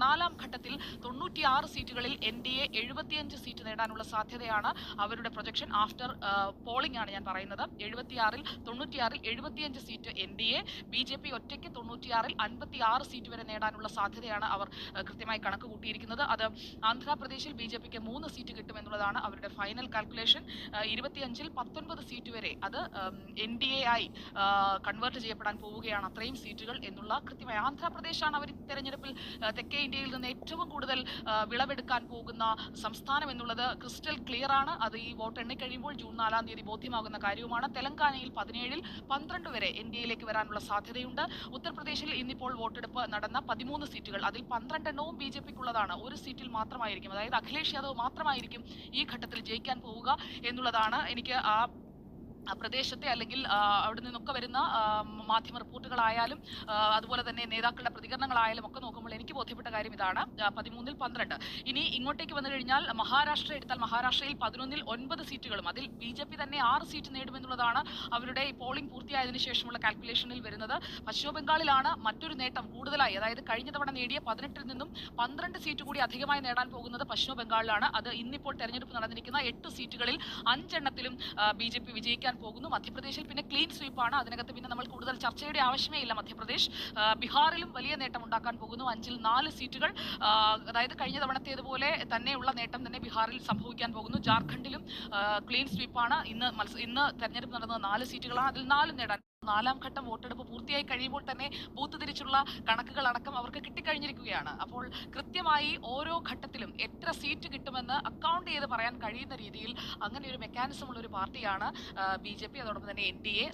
നാലാം ഘട്ടത്തിൽ തൊണ്ണൂറ്റിയാറ് സീറ്റുകളിൽ എൻ ഡി എ എഴുപത്തിയഞ്ച് സീറ്റ് നേടാനുള്ള സാധ്യതയാണ് അവരുടെ പ്രൊജക്ഷൻ ആഫ്റ്റർ പോളിംഗ് ആണ് ഞാൻ പറയുന്നത്. എഴുപത്തിയാറിൽ തൊണ്ണൂറ്റിയാറിൽ എഴുപത്തിയഞ്ച് seat N D A B J P ഒറ്റയ്ക്ക് തൊണ്ണൂറ്റിയാറിൽ അൻപത്തിയാറ് സീറ്റ് വരെ നേടാനുള്ള സാധ്യതയാണ് അവർ കൃത്യമായി കണക്ക് കൂട്ടിയിരിക്കുന്നത് അത് ആന്ധ്രാപ്രദേശിൽ ബി ജെ പിക്ക് മൂന്ന് സീറ്റ് കിട്ടുമെന്നുള്ളതാണ് അവരുടെ ഫൈനൽ കാൽക്കുലേഷൻ ഇരുപത്തിയഞ്ചിൽ പത്തൊൻപത് സീറ്റ് വരെ അത് എൻ ഡി എ ആയി കൺവേർട്ട് ചെയ്യപ്പെടാൻ പോവുകയാണ് അത്രയും സീറ്റുകൾ എന്നുള്ള കൃത്യമായി ആന്ധ്രാപ്രദേശാണ് അവർ തെരഞ്ഞെടുപ്പിൽ ആ, തെക്കേ ഇന്ത്യയിൽ നിന്ന് ഏറ്റവും കൂടുതൽ വിളവെടുക്കാൻ പോകുന്ന സംസ്ഥാനം എന്നുള്ളത് ക്രിസ്റ്റൽ ക്ലിയർ ആണ്. അത് ഈ വോട്ട് എണ്ണിക്കഴിയുമ്പോൾ ജൂൺ നാലാം തീയതി ബോധ്യമാകുന്ന കാര്യവുമാണ്. തെലങ്കാനയിൽ പതിനേഴിൽ പന്ത്രണ്ട് വരെ എൻ ഡി എയിലേക്ക് വരാനുള്ള സാധ്യതയുണ്ട്. ഉത്തർപ്രദേശിൽ ഇന്നിപ്പോൾ വോട്ടെടുപ്പ് നടന്ന പതിമൂന്ന് സീറ്റുകൾ. അതിൽ പന്ത്രണ്ടെണ്ണവും ബി ജെ പിക്കുള്ളതാണ്. ഒരു സീറ്റിൽ മാത്രമായിരിക്കും. അതായത് അഖിലേഷ് യാദവ് മാത്രമായിരിക്കും ഈ ഘട്ടത്തിൽ ജയിക്കാൻ പോവുക എന്നുള്ളതാണ് എനിക്ക് ആ പ്രദേശത്തെ അല്ലെങ്കിൽ അവിടെ നിന്നൊക്കെ വരുന്ന മാധ്യമ റിപ്പോർട്ടുകളായാലും അതുപോലെ തന്നെ നേതാക്കളുടെ പ്രതികരണങ്ങളായാലും ഒക്കെ നോക്കുമ്പോൾ എനിക്ക് ബോധ്യപ്പെട്ട കാര്യം ഇതാണ്. പതിമൂന്നിൽ പന്ത്രണ്ട്. ഇനി ഇങ്ങോട്ടേക്ക് വന്നു കഴിഞ്ഞാൽ മഹാരാഷ്ട്ര എടുത്താൽ മഹാരാഷ്ട്രയിൽ പതിനൊന്നിൽ ഒൻപത് സീറ്റുകളും അതിൽ ബി ജെ പി തന്നെ ആറ് സീറ്റ് നേടുമെന്നുള്ളതാണ് അവരുടെ പോളിംഗ് പൂർത്തിയായതിനു ശേഷമുള്ള കാൽക്കുലേഷനിൽ വരുന്നത്. പശ്ചിമ ബംഗാളിലാണ് മറ്റൊരു നേട്ടം കൂടുതലായി. അതായത് കഴിഞ്ഞ തവണ നേടിയ പതിനെട്ടിൽ നിന്നും പന്ത്രണ്ട് സീറ്റ് കൂടി അധികമായി നേടാൻ പോകുന്നത് പശ്ചിമ ബംഗാളിലാണ്. അത് ഇന്നിപ്പോൾ തെരഞ്ഞെടുപ്പ് നടന്നിരിക്കുന്ന എട്ട് സീറ്റുകളിൽ അഞ്ചെണ്ണത്തിലും ബി ജെ പി വിജയിക്കാൻ പോകുന്നു. മധ്യപ്രദേശിൽ പിന്നെ ക്ലീൻ സ്വീപ്പാണ് അതിനകത്ത് പിന്നെ നമ്മൾ കൂടുതൽ ചർച്ചയുടെ ആവശ്യമേ ഇല്ല മധ്യപ്രദേശ്. ബീഹാറിലും വലിയ നേട്ടം ഉണ്ടാക്കാൻ പോകുന്നു. അഞ്ചിൽ നാല് സീറ്റുകൾ. അതായത് കഴിഞ്ഞ തവണത്തേതുപോലെ തന്നെയുള്ള നേട്ടം തന്നെ ബീഹാറിൽ സംഭവിക്കാൻ പോകുന്നു. ജാർഖണ്ഡിലും ക്ലീൻ സ്വീപ്പാണ് ഇന്ന് മത്സ ഇന്ന് തെരഞ്ഞെടുപ്പ് നടന്നത് നാല് സീറ്റുകളാണ്. അതിൽ നാലും നേടാൻ നാലാം ഘട്ടം വോട്ടെടുപ്പ് പൂർത്തിയായി കഴിയുമ്പോൾ തന്നെ ബൂത്ത് തിരിച്ചുള്ള കണക്കുകൾ അടക്കം അവർക്ക് കിട്ടിക്കഴിഞ്ഞിരിക്കുകയാണ്. അപ്പോൾ കൃത്യമായി ഓരോ ഘട്ടത്തിലും എത്ര സീറ്റ് കിട്ടുമെന്ന് അക്കൗണ്ട് ചെയ്ത് പറയാൻ കഴിയുന്ന രീതിയിൽ അങ്ങനെ ഒരു മെക്കാനിസം ഉള്ള ഒരു പാർട്ടിയാണ് ബി ജെ പി അതോടൊപ്പം തന്നെ എൻ ഡി എ.